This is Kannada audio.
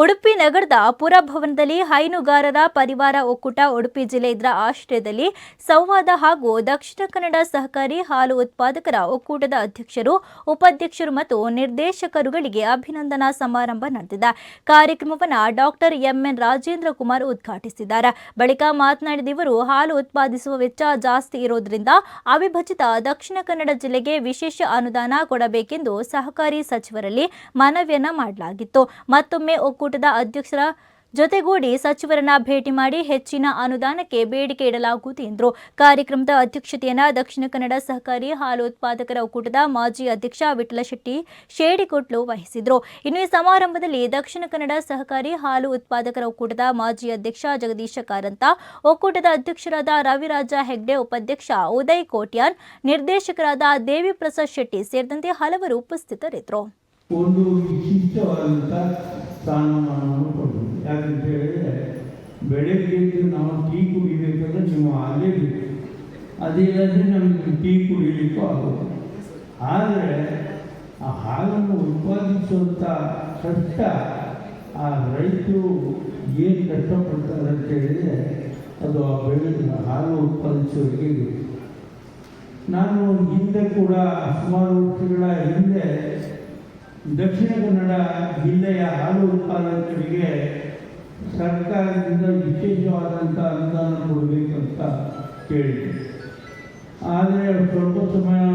ಉಡುಪಿ ನಗರದ ಪುರಭವನದಲ್ಲಿ ಹೈನುಗಾರರ ಪರಿವಾರ ಒಕ್ಕೂಟ ಉಡುಪಿ ಜಿಲ್ಲೆ ಇದರ ಆಶ್ರಯದಲ್ಲಿ ಸಂವಾದ ಹಾಗೂ ದಕ್ಷಿಣ ಕನ್ನಡ ಸಹಕಾರಿ ಹಾಲು ಉತ್ಪಾದಕರ ಒಕ್ಕೂಟದ ಅಧ್ಯಕ್ಷರು, ಉಪಾಧ್ಯಕ್ಷರು ಮತ್ತು ನಿರ್ದೇಶಕರುಗಳಿಗೆ ಅಭಿನಂದನಾ ಸಮಾರಂಭ ನಡೆದಿದೆ. ಕಾರ್ಯಕ್ರಮವನ್ನು ಡಾಕ್ಟರ್ ಎಂಎನ್ ರಾಜೇಂದ್ರ ಕುಮಾರ್ ಉದ್ಘಾಟಿಸಿದ್ದಾರೆ. ಬಳಿಕ ಮಾತನಾಡಿದ ಇವರು, ಹಾಲು ಉತ್ಪಾದಿಸುವ ವೆಚ್ಚ ಜಾಸ್ತಿ ಇರೋದ್ರಿಂದ ಅವಿಭಜಿತ ದಕ್ಷಿಣ ಕನ್ನಡ ಜಿಲ್ಲೆಗೆ ವಿಶೇಷ ಅನುದಾನ ಕೊಡಬೇಕೆಂದು ಸಹಕಾರಿ ಸಚಿವರಲ್ಲಿ ಮನವಿಯನ್ನ ಮಾಡಲಾಗಿತ್ತು. ಮತ್ತೊಮ್ಮೆ ಒಕ್ಕೂಟದ ಅಧ್ಯಕ್ಷರ ಜೊತೆಗೂಡಿ ಸಚಿವರನ್ನ ಭೇಟಿ ಮಾಡಿ ಹೆಚ್ಚಿನ ಅನುದಾನಕ್ಕೆ ಬೇಡಿಕೆ ಇಡಲಾಗುವುದು ಎಂದರು. ಕಾರ್ಯಕ್ರಮದ ಅಧ್ಯಕ್ಷತೆಯನ್ನ ದಕ್ಷಿಣ ಕನ್ನಡ ಸಹಕಾರಿ ಹಾಲು ಉತ್ಪಾದಕರ ಒಕ್ಕೂಟದ ಮಾಜಿ ಅಧ್ಯಕ್ಷ ವಿಠಲಶೆಟ್ಟಿ ಶೇಡಿಕೊಟ್ಲು ವಹಿಸಿದ್ರು. ಇನ್ನು ಈ ಸಮಾರಂಭದಲ್ಲಿ ದಕ್ಷಿಣ ಕನ್ನಡ ಸಹಕಾರಿ ಹಾಲು ಉತ್ಪಾದಕರ ಒಕ್ಕೂಟದ ಮಾಜಿ ಅಧ್ಯಕ್ಷ ಜಗದೀಶ ಕಾರಂತ, ಒಕ್ಕೂಟದ ಅಧ್ಯಕ್ಷರಾದ ರವಿರಾಜ ಹೆಗ್ಡೆ, ಉಪಾಧ್ಯಕ್ಷ ಉದಯ್ ಕೋಟ್ಯಾನ್, ನಿರ್ದೇಶಕರಾದ ದೇವಿ ಪ್ರಸಾದ್ ಶೆಟ್ಟಿ ಸೇರಿದಂತೆ ಹಲವರು ಉಪಸ್ಥಿತರಿದ್ದರು. ಸ್ಥಾನಮಾನವನ್ನು ಕೊಡಬೇಕು ಯಾಕಂತ ಹೇಳಿದರೆ ಬೆಳಗ್ಗೆ ನಾವು ಟೀ ಕುಡಿಬೇಕಂದ್ರೆ ನೀವು ಆಗಲೇಬೇಕು ಬೇಕು ಅದಿಲ್ಲದ್ರೆ ನಮಗೆ ಟೀ ಕುಡಿಲಿಕ್ಕೂ ಆಗೋದು. ಆದರೆ, ಆ ಹಾಲನ್ನು ಉತ್ಪಾದಿಸುವಂಥ ಕಷ್ಟ ಆ ರೈತರು ಏನು ಕಷ್ಟಪಡ್ತಾರೆ ಅಂತ ಹೇಳಿದರೆ, ಅದು ಆ ಬೆಳೆ ಹಾಲು ಉತ್ಪಾದಿಸೋರಿಗೆ ನಾನು ಹಿಂದೆ ಕೂಡ ಸುಮಾರು ವರ್ಷಗಳ ಹಿಂದೆ ದಕ್ಷಿಣ ಕನ್ನಡ ಜಿಲ್ಲೆಯ ಹಾಲು ಉತ್ಪಾದಕರಿಗೆ ಸರ್ಕಾರದಿಂದ ವಿಶೇಷವಾದಂಥ ಅನುದಾನ ಕೊಡಬೇಕಂತ ಕೇಳಿದೆ. ಆದರೆ ಸ್ವಲ್ಪ ಸಮಯ